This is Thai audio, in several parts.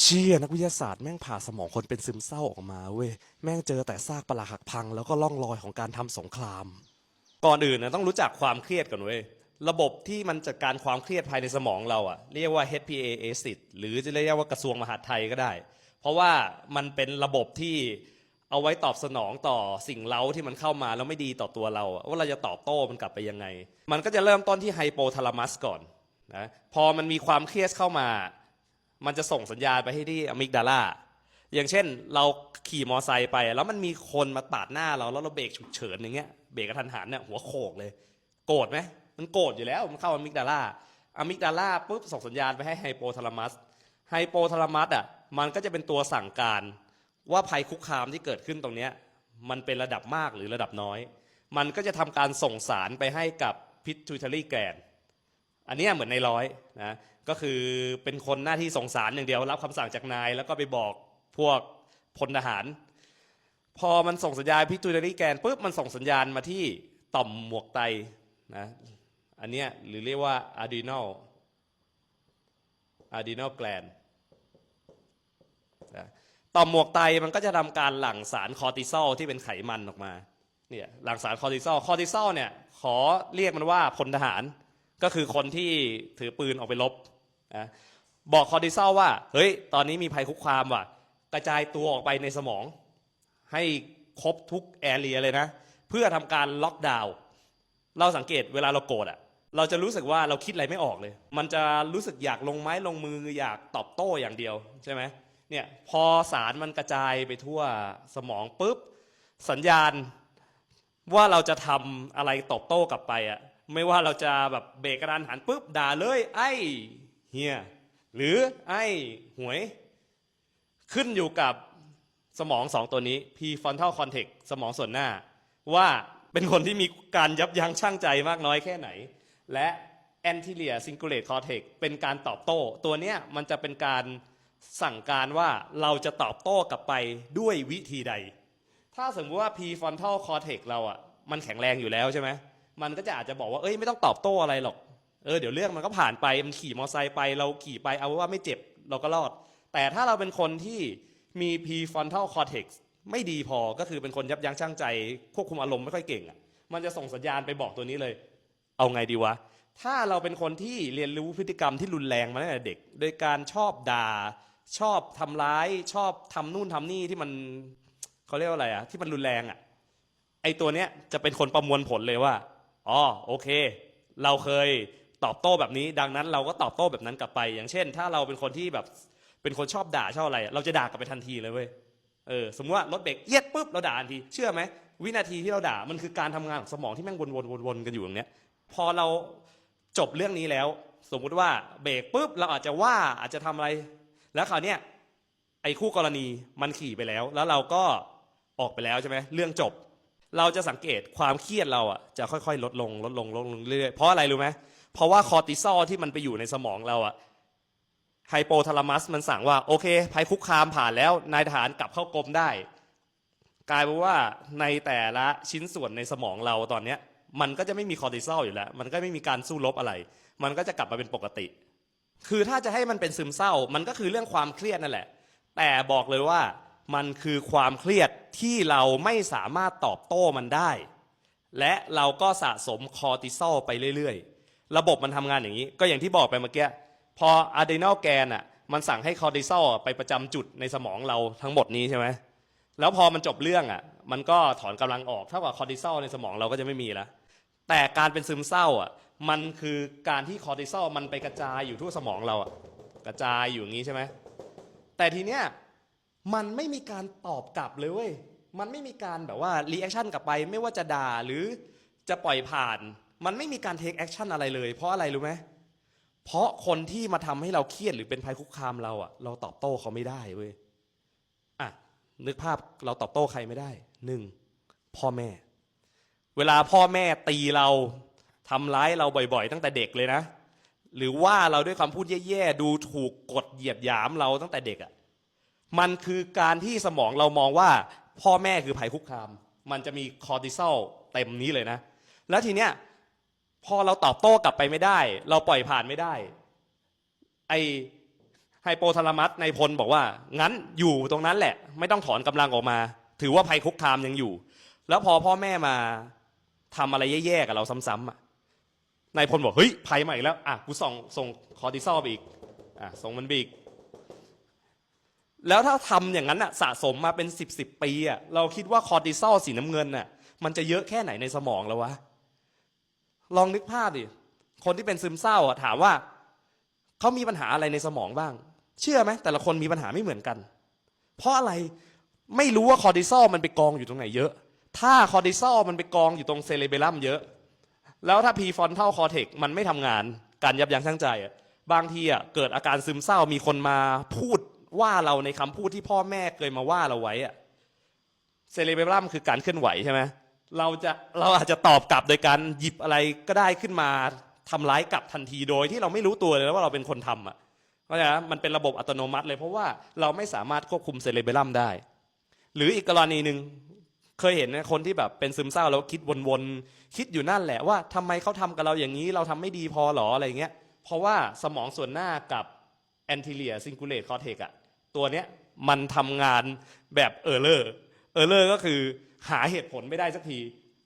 เชี่ยนักวิทยาศาสตร์แม่งผ่าสมองคนเป็นซึมเศร้าออกมาเว้ยแม่งเจอแต่ซากปรักหักพัง แล้วก็ล่องรอยของการทำสงคราม ก่อนอื่นนะต้องรู้จักความเครียดก่อนเว้ยระบบที่มันจัดการความเครียดภายในสมองเราอะเรียกว่า HPA ACID หรือจะเรียกว่ากระทรวงมหาดไทยก็ได้ เพราะว่ามันเป็นระบบที่เอาไว้ตอบสนองต่อสิ่งเล้าที่มันเข้ามาแล้วไม่ดีต่อตัวเราอะว่าเราจะตอบโต้มันกลับไปยังไง มันก็จะเริ่มต้นที่ไฮโปทาลามัสก่อนนะพอมันมีความเครียดเข้ามา มันจะส่งสัญญาณไปให้ที่อะมิกดาล่าอย่างเช่น เราขี่มอไซค์ไป แล้วมันมีคนมาปาดหน้าเราแล้วเราเบรกฉุกเฉินอย่างเงี้ยเบรกกระทันหันเนี่ยหัวโขกเลย โกรธไหมมันโกรธอยู่แล้วมันเข้าอะมิกดาล่าอะมิกดาล่าปุ๊บส่งสัญญาณไปให้ไฮโปทาลามัสไฮโปทาลามัสอะมันก็จะเป็นตัวสั่งการว่าภัยคุกคามที่เกิดขึ้นตรงเนี้ยมันเป็นระดับมากหรือระดับน้อย มันก็จะทำการส่งสารไปให้กับ pituitary gland อันเนี้ยเหมือนในร้อยนะ ก็คือเป็นคนหน้าที่ส่งสารอย่างเดียวรับคำสั่งจากนาย แล้วก็ไปบอกพวกพลทหาร พอมันส่งสัญญาณพิจูเนอรี่แกนปุ๊บมันส่งสัญญาณมาที่ต่อมหมวกไตนะอันเนี้ยหรือเรียกว่า adrenal adrenal gland นต่อมหมวกไตมันก็จะทำการหลั่งสารคอร์ติซอลที่เป็นไขมันออกมาเนี่ยหลั่งสารคอร์ติซอลคอร์ติซอลเนี่ยขอเรียกมันว่าพลทหารก็คือคนที่ถือปืนออกไปรบ นะบอกคอร์ติซอลว่า เฮ้ย ตอนนี้มีภัยคุกคามว่ะ กระจายตัวออกไปในสมอง ให้ครบทุกแอเรียเลยนะ เพื่อทำการล็อกดาวน์เราสังเกตเวลาเราโกรธอะเราจะรู้สึกว่าเราคิดอะไรไม่ออกเลย มันจะรู้สึกอยากลงไม้ลงมืออยากตอบโต้อย่างเดียวใช่ไหมเนี่ยพอสารมันกระจายไปทั่วสมองปุ๊บ สัญญาณว่าเราจะทำอะไรตอบโต้กลับไปอะไม่ว่าเราจะแบบเบรกกระดานหันปุ๊บด่าเลย ไอ้ เฮียหรือไอ้หวย ขึ้นอยู่กับสมองสองตัวนี้ prefrontal cortex สมองส่วนหน้า ว่าเป็นคนที่มีการยับยั้งชั่งใจมากน้อยแค่ไหน และ anterior cingulate cortex เป็นการตอบโต้ ตัวเนี้ยมันจะเป็นการสั่งการว่าเราจะตอบโต้กลับไปด้วยวิธีใด ถ้าสมมติว่า prefrontal cortex เราอะมันแข็งแรงอยู่แล้วใช่ไหมมันก็จะอาจจะบอกว่าเอ้ยไม่ต้องตอบโต้อะไรหรอก เออเดี๋ยวเรื่องมันก็ผ่านไปมันขี่มอเตอร์ไซค์ไปเราขี่ไปเอาว่าไม่เจ็บเราก็รอด แต่ถ้าเราเป็นคนที่มี prefrontal cortex ไม่ดีพอก็คือเป็นคนยับยั้งชั่งใจ ควบคุมอารมณ์ไม่ค่อยเก่งอะมันจะส่งสัญญาณไปบอกตัวนี้เลย เอาไงดีวะ ถ้าเราเป็นคนที่เรียนรู้พฤติกรรมที่รุนแรงมาตั้งแต่เด็ก โดยการชอบด่า ชอบทำร้าย ชอบทำนู่นทำนี่ที่มันเขาเรียกว่าอะไรอะที่มันรุนแรงอะไอตัวเนี้ยจะเป็นคนประมวลผลเลยว่าอ๋อโอเค เราเคย ตอบโต้แบบนี้ ดังนั้นเราก็ตอบโต้แบบนั้นกลับไป อย่างเช่น ถ้าเราเป็นคนที่แบบเป็นคนชอบด่าชอบอะไร เราจะด่ากลับไปทันทีเลยเว้ยเออสมมติว่ารถเบรกเอียดปุ๊บเราด่าทันทีเชื่อไหมวินาทีที่เราด่ามันคือการทำงานของสมองที่แม่งวนๆวนๆกันอยู่อย่างเนี้ยพอเราจบเรื่องนี้แล้ว สมมุติว่าเบรกปุ๊บเราอาจจะว่าอาจจะทำอะไร แล้วคราวเนี้ยไอ้คู่กรณีมันขี่ไปแล้ว แล้วเราก็ออกไปแล้วใช่ไหมเรื่องจบ เราจะสังเกตความเครียดเราอะจะค่อยๆ ลดลงลดลงลดลงเรื่อยๆเพราะอะไรรู้ไหมเพราะว่าคอร์ติซอลที่มันไปอยู่ในสมองเราอะไฮโปทาลามัสมันสั่งว่าโอเคภัยคุกคามผ่านแล้วนายทหารกลับเข้ากรมได้ กลายเป็นว่าในแต่ละชิ้นส่วนในสมองเราตอนเนี้ยมันก็จะไม่มีคอร์ติซอลอยู่แล้ว มันก็ไม่มีการสู้รบอะไร มันก็จะกลับมาเป็นปกติ คือถ้าจะให้มันเป็นซึมเศร้า มันก็คือเรื่องความเครียดนั่นแหละ แต่บอกเลยว่า มันคือความเครียดที่เราไม่สามารถตอบโต้มันได้ และเราก็สะสมคอร์ติซอลไปเรื่อยๆ ระบบมันทำงานอย่างนี้ ก็อย่างที่บอกไปเมื่อกี้พออะดรีนาลแกนอะมันสั่งให้คอร์ติซอลไปประจำจุดในสมองเราทั้งหมดนี้ใช่ไหมแล้วพอมันจบเรื่องอะมันก็ถอนกำลังออกเท่ากับคอร์ติซอลในสมองเราก็จะไม่มีแล้วแต่การเป็นซึมเศร้าอะมันคือการที่คอร์ติซอลมันไปกระจายอยู่ทั่วสมองเราอะกระจายอยู่อย่างนี้ใช่ไหมแต่ทีเนี้ย มันไม่มีการตอบกลับเลยเว้ยมันไม่มีการแบบว่ารีแอคชั่นกลับไปไม่ว่าจะด่าหรือจะปล่อยผ่าน มันไม่มีการเทคแอคชั่นอะไรเลย เพราะอะไรรู้ไหมเพราะคนที่มาทำให้เราเครียดหรือเป็นภัยคุกคามเราอะเราตอบโต้เขาไม่ได้เว้ยอะนึกภาพเราตอบโต้ใครไม่ได้หนึ่งพ่อแม่ เวลาพ่อแม่ตีเราทำร้ายเราบ่อยๆ ตั้งแต่เด็กเลยนะ หรือว่าเราด้วยคำพูดแย่ๆ ดูถูกกดเหยียดหยามเราตั้งแต่เด็กอะ่ะ มันคือการที่สมองเรามองว่าพ่อแม่คือภัยคุกคาม มันจะมีคอร์ติซอลเต็มนี้เลยนะ แล้วทีเนี้ยพอเราตอบโต้กลับไปไม่ได้ เราปล่อยผ่านไม่ได้ ไอไฮโปทาลามัสในพลบอกว่า งั้นอยู่ตรงนั้นแหละ ไม่ต้องถอนกำลังออกมา ถือว่าภัยคุกคามยังอยู่ แล้วพอพ่อแม่มาทำอะไรแย่ๆกับเราซ้ำๆอะนายพลบอกเฮ้ยภัยใหม่แล้วอะกูส่งส่งคอร์ติซอลไปอีกอะส่งมันไปอีก แล้วถ้าทำอย่างนั้นอะสะสมมาเป็นสิบสิบปีอะเราคิดว่าคอร์ติซอลสีน้ำเงินอะมันจะเยอะแค่ไหนในสมองแล้ววะ ลองนึกภาพดิ คนที่เป็นซึมเศร้าอะถามว่า เขามีปัญหาอะไรในสมองบ้าง เชื่อไหมแต่ละคนมีปัญหาไม่เหมือนกัน เพราะอะไรไม่รู้ว่าคอร์ติซอลมันไปกองอยู่ตรงไหนเยอะ ถ้าคอร์ติซอลมันไปกองอยู่ตรงเซเลเบรัมเยอะ แล้วถ้าพีฟอนเทัลคอเทกมันไม่ทำงาน การยับยั้งชั่งใจอะบางทีอะเกิดอาการซึมเศร้ามีคนมาพูด ว่าเราในคำพูดที่พ่อแม่เคยมาว่าเราไว้อะเซเลเบรัมคือการเคลื่อนไหวใช่ไหมเราจะเราอาจจะตอบกลับโดยการหยิบอะไรก็ได้ขึ้นมาทำร้ายกลับทันทีโดยที่เราไม่รู้ตัวเลยว่าเราเป็นคนทำอะเพราะฉะนั้นมันเป็นระบบอัตโนมัติเลยเพราะว่าเราไม่สามารถควบคุมเซเลเบรัมได้ หรืออีกกรณีหนึ่งเคยเห็นนะคนที่แบบเป็นซึมเศร้าแล้วคิดวนๆคิดอยู่นั่นแหละว่าทำไมเขาทำกับเราอย่างนี้ เราทำไม่ดีพอหรออะไรเงี้ยเพราะว่าสมองส่วนหน้ากับ anterior cingulate cortex อะตัวเนี้ยมันทำงานแบบเออร์เลอร์เออร์เลอร์ก็คือหาเหตุผลไม่ได้สักที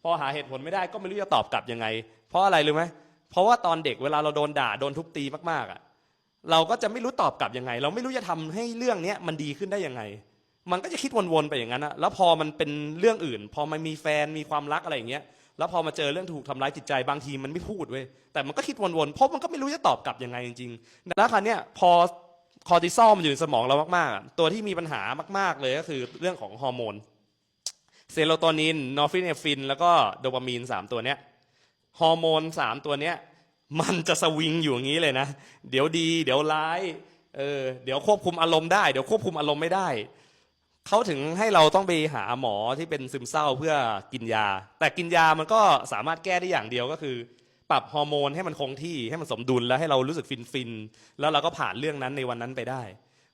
พอหาเหตุผลไม่ได้ก็ไม่รู้จะตอบกลับยังไง เพราะอะไรรู้ไหมเพราะว่าตอนเด็กเวลาเราโดนด่าโดนทุบตีมากๆอะเราก็จะไม่รู้ตอบกลับยังไง เราไม่รู้จะทำให้เรื่องเนี้ยมันดีขึ้นได้ยังไง มันก็จะคิดวนๆไปอย่างนั้นอะแล้วพอมันเป็นเรื่องอื่น พอมันมีแฟนมีความรักอะไรอย่างเงี้ย แล้วพอมาเจอเรื่องถูกทำร้ายจิตใจบางทีมันไม่พูดเว้ยแต่มันก็คิดวนๆเพราะมันก็ไม่รู้จะตอบกลับยังไงจริงๆแล้วคราวเนี้ยพอคอร์ติซอลมันอยู่ในสมองเรามากๆ ตัวที่มีปัญหามาก ๆ เลยก็คือเรื่องของฮอร์โมน เซโรโทนิน นอร์ฟิเนฟิน แล้วก็โดปามีนสามตัวเนี้ย ฮอร์โมนสามตัวเนี้ย มันจะสวิงอยู่อย่างนี้เลยนะ เดี๋ยวดี เดี๋ยวร้าย เออ เดี๋ยวควบคุมอารมณ์ได้ เดี๋ยวควบคุมอารมณ์ไม่ได้ เขาถึงให้เราต้องไปหาหมอที่เป็นซึมเศร้าเพื่อกินยา แต่กินยามันก็สามารถแก้ได้อย่างเดียวก็คือ ปรับฮอร์โมนให้มันคงที่ให้มันสมดุลแล้วให้เรารู้สึกฟินฟินๆแล้วเราก็ผ่านเรื่องนั้นในวันนั้นไปได้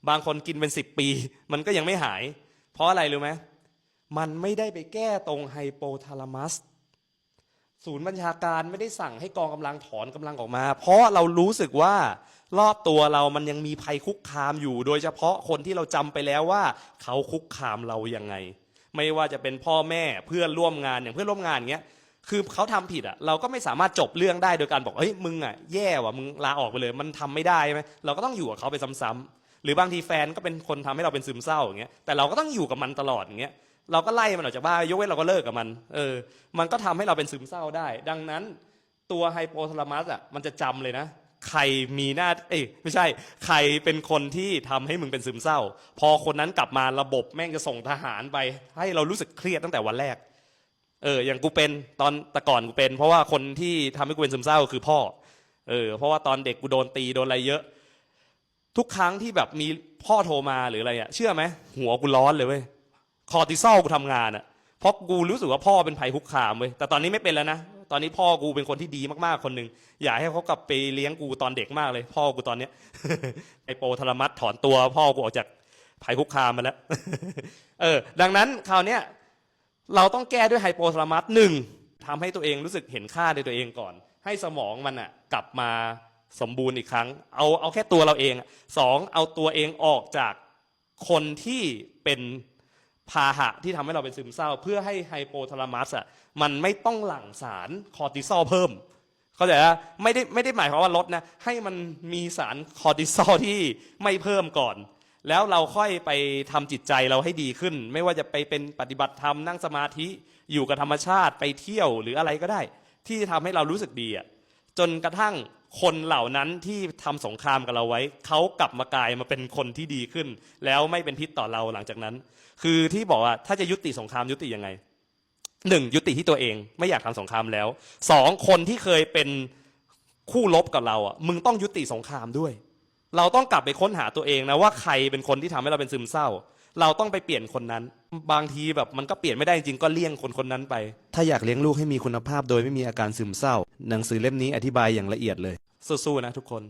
บางคนกินเป็นสิบปี มันก็ยังไม่หาย เพราะอะไรรู้ไหมมันไม่ได้ไปแก้ตรงไฮโปทาลามัส ศูนย์บัญชาการไม่ได้สั่งให้กองกำลังถอนกำลังออกมา เพราะเรารู้สึกว่ารอบตัวเรามันยังมีภัยคุกคามอยู่ โดยเฉพาะคนที่เราจำไปแล้วว่า เขาคุกคามเรายังไง ไม่ว่าจะเป็นพ่อแม่เพื่อนร่วมงานอย่างเพื่อนร่วมงานอย่างเงี้ยคือเขาทำผิดอะเราก็ไม่สามารถจบเรื่องได้โดยการบอกเฮ้ยมึงอะแย่ว่ะมึงลาออกไปเลย มันทำไม่ได้ไหมเราก็ต้องอยู่กับเขาไปซ้ำๆหรือบางทีแฟนก็เป็นคนทำให้เราเป็นซึมเศร้าอย่างเงี้ยแต่เราก็ต้องอยู่กับมันตลอดอย่างเงี้ย เราก็ไล่มันออกจากบ้านยกเว้นเราก็เลิกกับมัน เออ มันก็ทำให้เราเป็นซึมเศร้าได้ ดังนั้นตัวไฮโปทาลามัสอะมันจะจำเลยนะ ใครมีหน้า เอ้ยไม่ใช่ ใครเป็นคนที่ทำให้มึงเป็นซึมเศร้า พอคนนั้นกลับมาระบบแม่งจะส่งทหารไป ให้เรารู้สึกเครียดตั้งแต่วันแรก เออ อย่างกูเป็นตอนแต่ก่อนกูเป็น เพราะว่าคนที่ทำให้กูเป็นซึมเศร้าคือพ่อ เออ เพราะว่าตอนเด็กกูโดนตีโดนอะไรเยอะ ทุกครั้งที่แบบมีพ่อโทรมาหรืออะไรอะเชื่อไหมหัวกูร้อนเลยเว้ย คอร์ติซอลกูทำงานอะเพราะกูรู้สึกว่าพ่อเป็นภัยคุกคามเว้ยแต่ตอนนี้ไม่เป็นแล้วนะ ตอนนี้พ่อกูเป็นคนที่ดีมากๆคนหนึ่งอยากให้เขากลับไปเลี้ยงกูตอนเด็กมากเลย พ่อกูตอนเนี้ย ไอโปธรามัสถอนตัวพ่อกูออกจากภัยคุกคามมาแล้ว เออ ดังนั้นคราวเนี้ยเราต้องแก้ด้วยไฮโปธารามัสหนึ่งทำให้ตัวเองรู้สึกเห็นค่าในตัวเองก่อน ให้สมองมันอะกลับมาสมบูรณ์อีกครั้ง เอาเอาแค่ตัวเราเองอะสองเอาตัวเองออกจากคนที่เป็น พาหะที่ทำให้เราเป็นซึมเศร้า เพื่อให้ไฮโปทาลามัสอะมันไม่ต้องหลั่งสารคอร์ติซอลเพิ่มเข้าใจว่าไม่ได้ไม่ได้หมายความว่าลดนะให้มันมีสารคอร์ติซอลที่ไม่เพิ่มก่อน แล้วเราค่อยไปทำจิตใจเราให้ดีขึ้น ไม่ว่าจะไปเป็นปฏิบัติธรรมนั่งสมาธิอยู่กับธรรมชาติไปเที่ยวหรืออะไรก็ได้ ที่ทำให้เรารู้สึกดีอะ จนกระทั่งคนเหล่านั้นที่ทำสงครามกับเราไว้ เขากลับมากลายมาเป็นคนที่ดีขึ้น แล้วไม่เป็นพิษต่อเราหลังจากนั้น คือที่บอกว่าถ้าจะยุติสงครามยุติยังไงหนึ่งยุติที่ตัวเองไม่อยากทำสงครามแล้วสองคนที่เคยเป็นคู่รบกับเราอะมึงต้องยุติสงครามด้วย เราต้องกลับไปค้นหาตัวเองนะว่าใครเป็นคนที่ทำให้เราเป็นซึมเศร้า เราต้องไปเปลี่ยนคนนั้น บางทีแบบมันก็เปลี่ยนไม่ได้จริงๆก็เลี่ยงคนคนนั้นไป ถ้าอยากเลี้ยงลูกให้มีคุณภาพโดยไม่มีอาการซึมเศร้า หนังสือเล่มนี้อธิบายอย่างละเอียดเลย สู้ๆนะทุกคน